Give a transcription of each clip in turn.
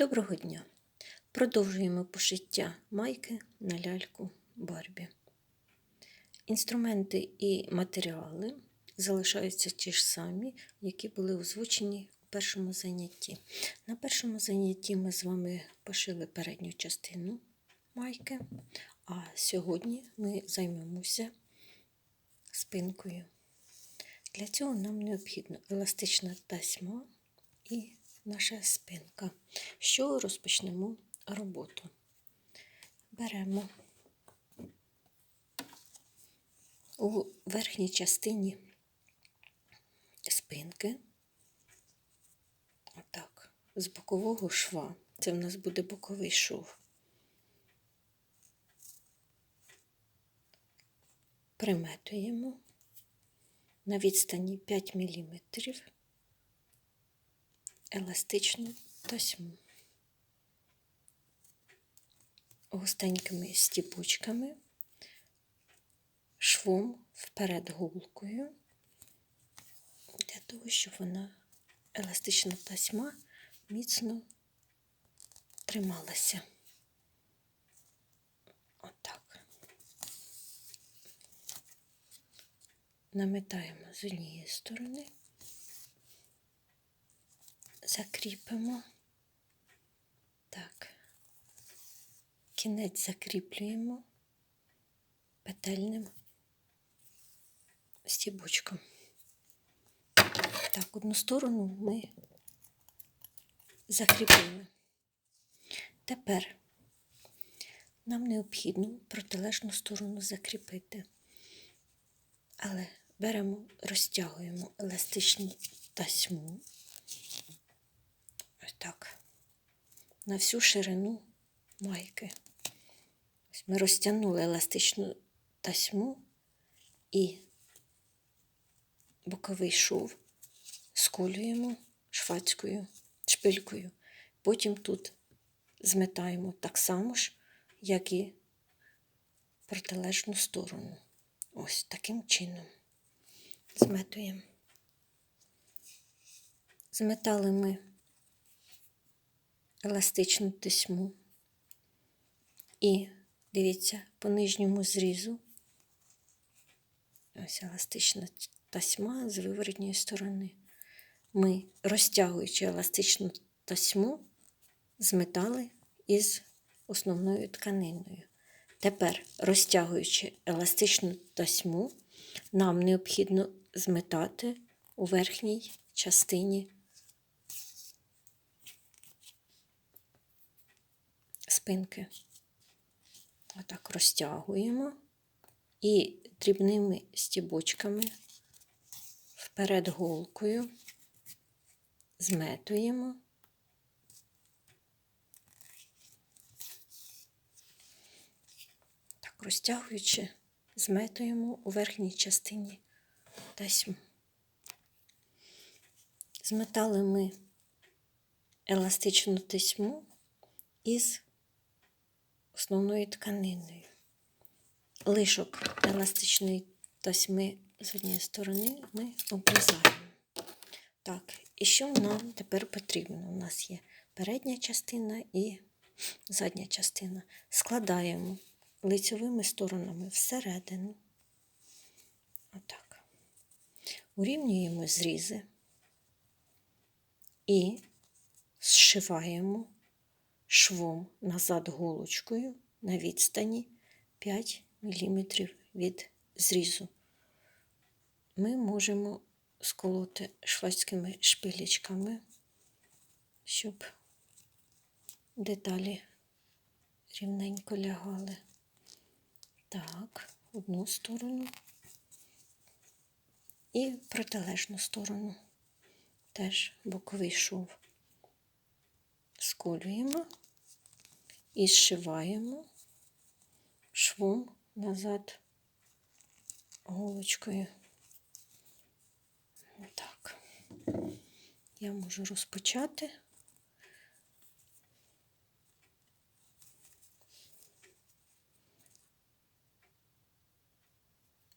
Доброго дня! Продовжуємо пошиття майки на ляльку Барбі. Інструменти і матеріали залишаються ті ж самі, які були озвучені у першому занятті. На першому занятті ми з вами пошили передню частину майки, а сьогодні ми займемося спинкою. Для цього нам необхідна еластична тасьма і наша спинка. Чого розпочнемо роботу? Беремо у верхній частині спинки, отак, з бокового шва. Це в нас буде боковий шов. Приметуємо на відстані 5 мм еластичну тасьму густенькими стіпочками, швом вперед голкою, для того, щоб вона еластична тасьма міцно трималася. Отак. Наметаємо з однієї сторони закріпимо. Так, кінець закріплюємо петельним стібочком. Так, одну сторону ми закріпили. Тепер нам необхідно протилежну сторону закріпити. Але беремо, розтягуємо еластичну тасьму так, на всю ширину майки. Ось Ми розтягнули еластичну тасьму і боковий шов сколюємо швацькою шпилькою. Потім тут зметаємо так само ж, як і протилежну сторону. Ось таким чином. Зметуємо. Зметали ми еластичну тесьму. І дивіться, по нижньому зрізу ось еластична тасьма з виворотньої сторони. Ми, розтягуючи еластичну тасьму, зметали із основною тканиною. Тепер, розтягуючи еластичну тасьму, нам необхідно зметати у верхній частині спинки. Отак розтягуємо і дрібними стібочками вперед голкою зметуємо. Так, розтягуючи, зметуємо у верхній частині тасьму. Зметали ми еластичну тесьму із основною тканиною. Лишок еластичної тасьми з однієї сторони ми обрізаємо. Так, і що нам тепер потрібно? У нас є передня частина і задня частина. Складаємо лицьовими сторонами всередину. Отак. Урівнюємо зрізи і зшиваємо швом назад голочкою на відстані 5 мм від зрізу. Ми можемо сколоти шведськими шпилечками, щоб деталі рівненько лягали. Так, одну сторону і протилежну сторону. Теж боковий шов. Сколюємо і зшиваємо швом назад голочкою. Так, я можу розпочати.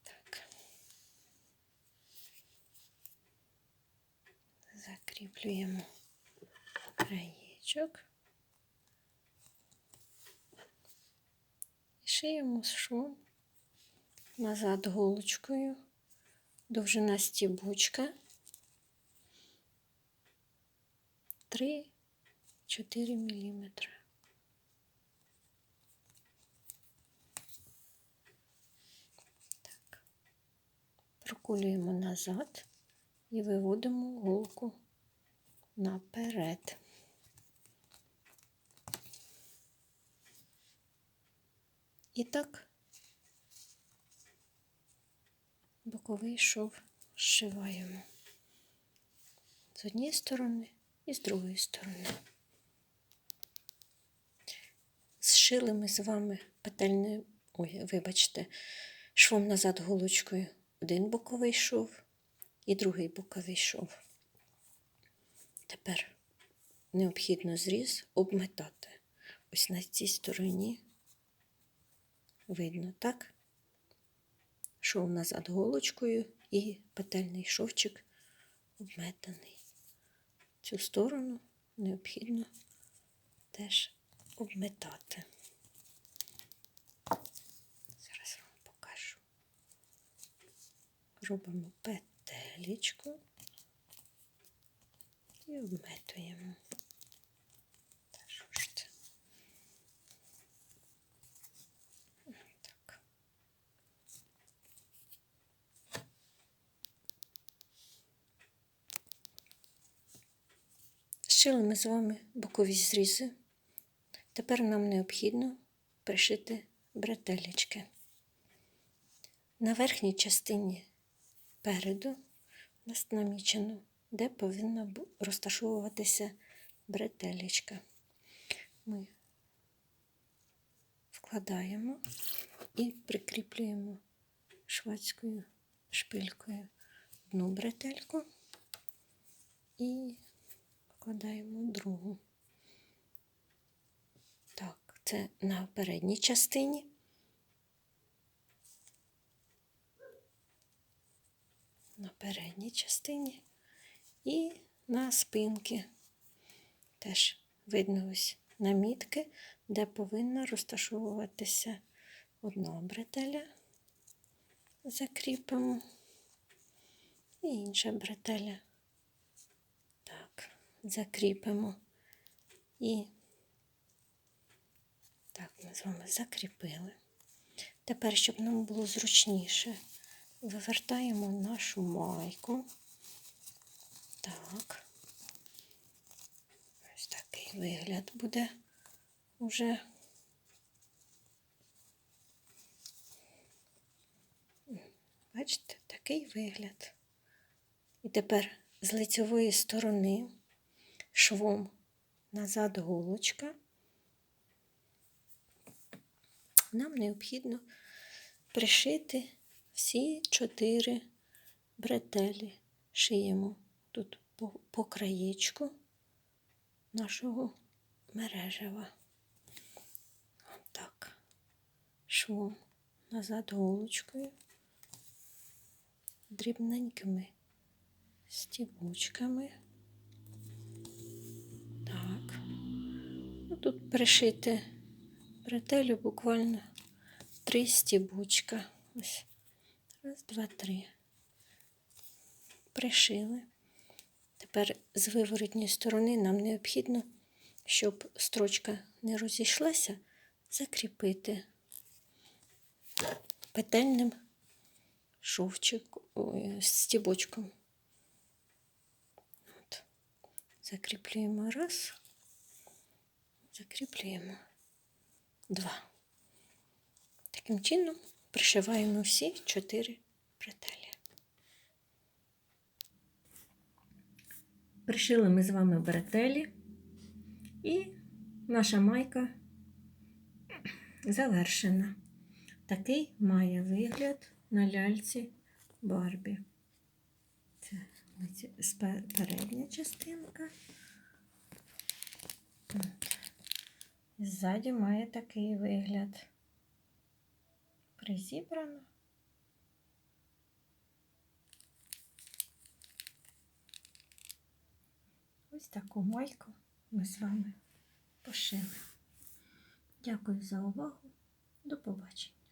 Так гачок і шиємо швом назад голочкою, довжина стібочка, Три. 4 мм. Так. Прокулюємо назад і виводимо голку наперед. І так боковий шов зшиваємо з однієї сторони і з другої сторони. Зшили ми з вами петельною, ой, вибачте, швом назад голочкою один боковий шов і другий боковий шов. Тепер необхідно зріз обметати. Ось на цій стороні видно, так? Шов назад голочкою і петельний шовчик обметаний. Цю сторону необхідно теж обметати. Зараз вам покажу. Робимо петелечку і обметуємо. Та що ж це? Так. Зшили ми з вами бокові зрізи. Тепер нам необхідно пришити бретелечки. На верхній частині переду у нас намічено, де повинна розташовуватися бретелечка. Ми вкладаємо і прикріплюємо швадською шпилькою одну бретельку і вкладаємо другу. Так, це на передній частині. На передній частині і на спинки. Теж видно ось намітки, де повинна розташовуватися одна бретеля. Закріпимо і інша бретеля. Закріпимо і так, ми з вами закріпили. Тепер, щоб нам було зручніше, вивертаємо нашу майку. Так. Ось такий вигляд буде уже. Бачите, такий вигляд. І тепер з лицевої сторони швом назад голочка. Нам необхідно пришити всі чотири бретелі. Шиємо тут по, по краєчку нашого мережева. Так, швом назад голочкою, дрібненькими стібочками. Тут пришити бретелю буквально три стібочка. Ось. Раз, два, три. Пришили. Тепер з виворотньої сторони нам необхідно, щоб строчка не розійшлася, закріпити петельним шовчик, ой, стібочком. От. Закріплюємо раз, закріплюємо два. Таким чином пришиваємо всі чотири бретелі. Пришили ми з вами бретелі, і наша майка завершена. Такий має вигляд на ляльці Барбі. Це передня частинка. Ззаді має такий вигляд. Призібрано. Ось таку майку ми з вами пошили. Дякую за увагу. До побачення.